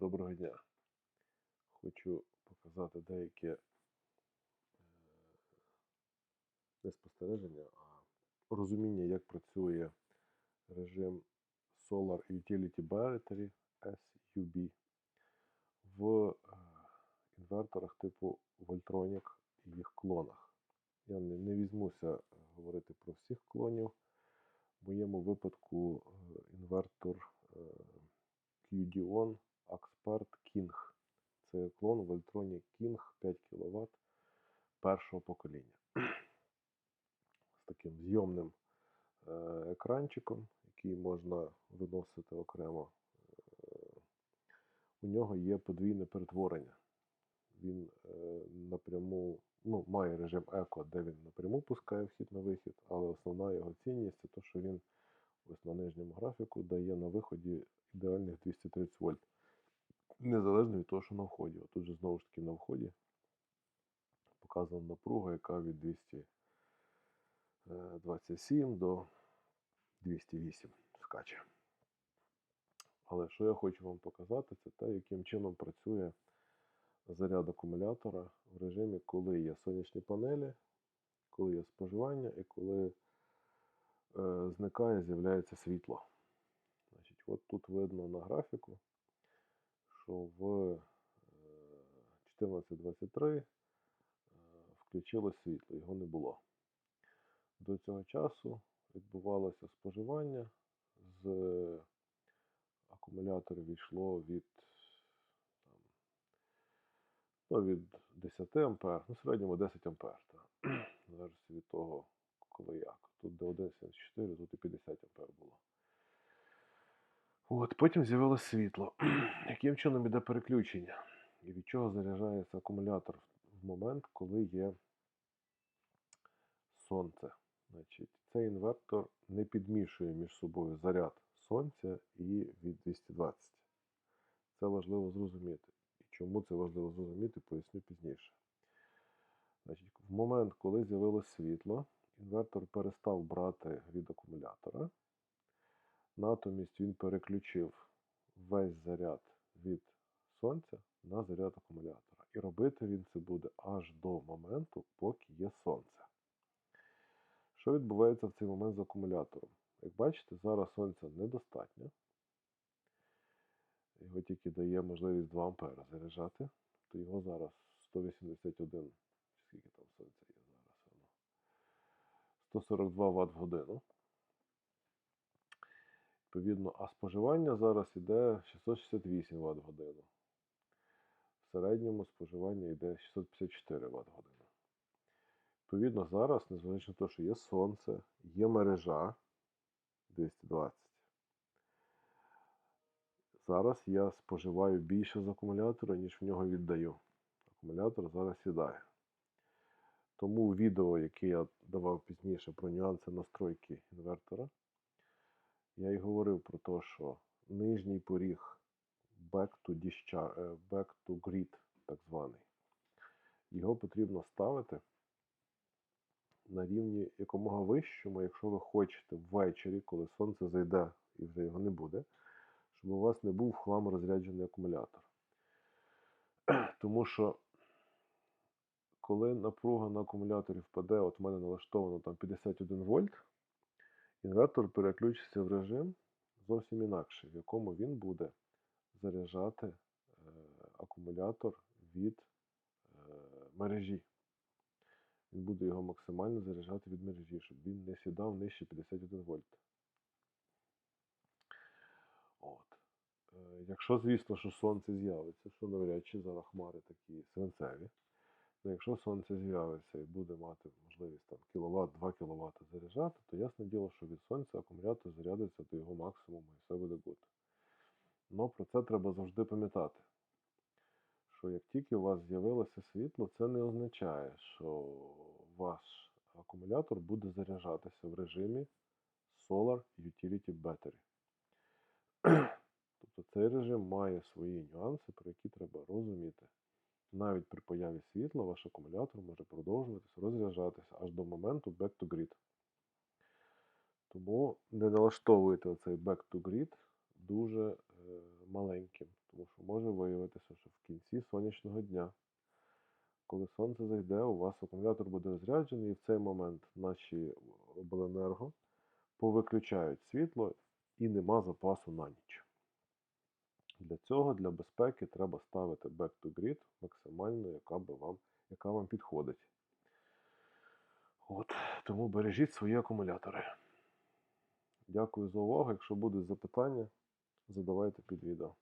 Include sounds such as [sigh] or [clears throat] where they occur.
Доброго дня. Хочу показати деяке не спостереження, а розуміння, як працює режим Solar Utility Battery SUB в е, інверторах типу Voltronic і їх клонах. Я не, не візьмуся е, говорити про всіх клонів. В моєму випадку е, інвертор е, Expert King. Це клон Voltronic King 5 кВт першого покоління. З таким зйомним е, екранчиком, який можна виносити окремо. Е, У нього є подвійне перетворення. Він е, напряму ну, має режим еко, де він напряму пускає вхід на вихід, але основна його цінність це те, що він ось на нижньому графіку дає на виході ідеальних 230 вольт. Незалежно від того, що на вході. Тут же знову ж таки на вході показана напруга, яка від 227 до 208 скаче. Але що я хочу вам показати, це те, яким чином працює заряд акумулятора в режимі, коли є сонячні панелі, коли є споживання і коли е, зникає, з'являється світло. Значить, от тут видно на графіку, що в е, 14.23 е, включилось світло, його не було. До цього часу відбувалося споживання, з акумулятора йшло від, там, ну, від 10 ампер, ну, в середньому 10 ампер, так. [clears throat] від того, коли як. Тут до 1,74, тут і 50 ампер було. От, потім з'явилось світло. [clears throat] Яким чином іде переключення? І від чого заряджається акумулятор в момент, коли є сонце? Значить, цей інвертор не підмішує між собою заряд сонця і від 220. Це важливо зрозуміти. І чому це важливо зрозуміти, поясню пізніше. Значить, в момент, коли з'явилось світло, інвертор перестав брати від акумулятора. Натомість він переключив весь заряд від сонця на заряд акумулятора. І робити він це буде аж до моменту, поки є сонце. Що відбувається в цей момент з акумулятором? Як бачите, зараз сонця недостатньо. Його тільки дає можливість 2 А заряджати, то його зараз 181, скільки там сонця є зараз? воно, 142 Вт в годину. Відповідно, а споживання зараз йде 668 Вт в годину. В середньому споживання йде 654 Вт годину. Відповідно, зараз, незважаючи на те, що є сонце, є мережа 220. Зараз я споживаю більше з акумулятора, ніж в нього віддаю. Акумулятор зараз сідає. Тому відео, яке я давав пізніше про нюанси настройки інвертора, я й говорив про те, що нижній поріг back to, discharge, е, back to grid, так званий, його потрібно ставити на рівні якомога вищому, якщо ви хочете ввечері, коли сонце зайде і вже його не буде, щоб у вас не був хлам розряджений акумулятор. [clears throat] Тому що коли напруга на акумуляторі впаде, от в мене налаштовано там 51 вольт, інвертор переключиться в режим зовсім інакший, в якому він буде заряджати е, акумулятор від е, мережі. Він буде його максимально заряджати від мережі, щоб він не сідав нижче 51 вольт. От. Е, Якщо, звісно, що сонце з'явиться, що навряд чи зараз хмари такі свинцеві, то якщо сонце з'явиться і буде мати можливість там кіловат, 2 кВт заряджати, то ясне діло, що від сонця акумулятор зарядиться до його максимуму і все буде гуд. Но про це треба завжди пам'ятати, що як тільки у вас з'явилося світло, це не означає, що ваш акумулятор буде заряджатися в режимі Solar Utility Battery. Тобто цей режим має свої нюанси, про які треба розуміти. Навіть при появі світла ваш акумулятор може продовжуватися розряджатися аж до моменту back to grid. Тому не налаштовуйте оцей back to grid дуже е, маленьким, тому що може виявитися, що в кінці сонячного дня, коли сонце зайде, у вас акумулятор буде розряджений, і в цей момент наші обленерго повиключають світло і нема запасу на ніч. Для цього, для безпеки, треба ставити back to grid максимально, яка, би вам, яка вам підходить. От, тому бережіть свої акумулятори. Дякую за увагу. Якщо будуть запитання, задавайте під відео.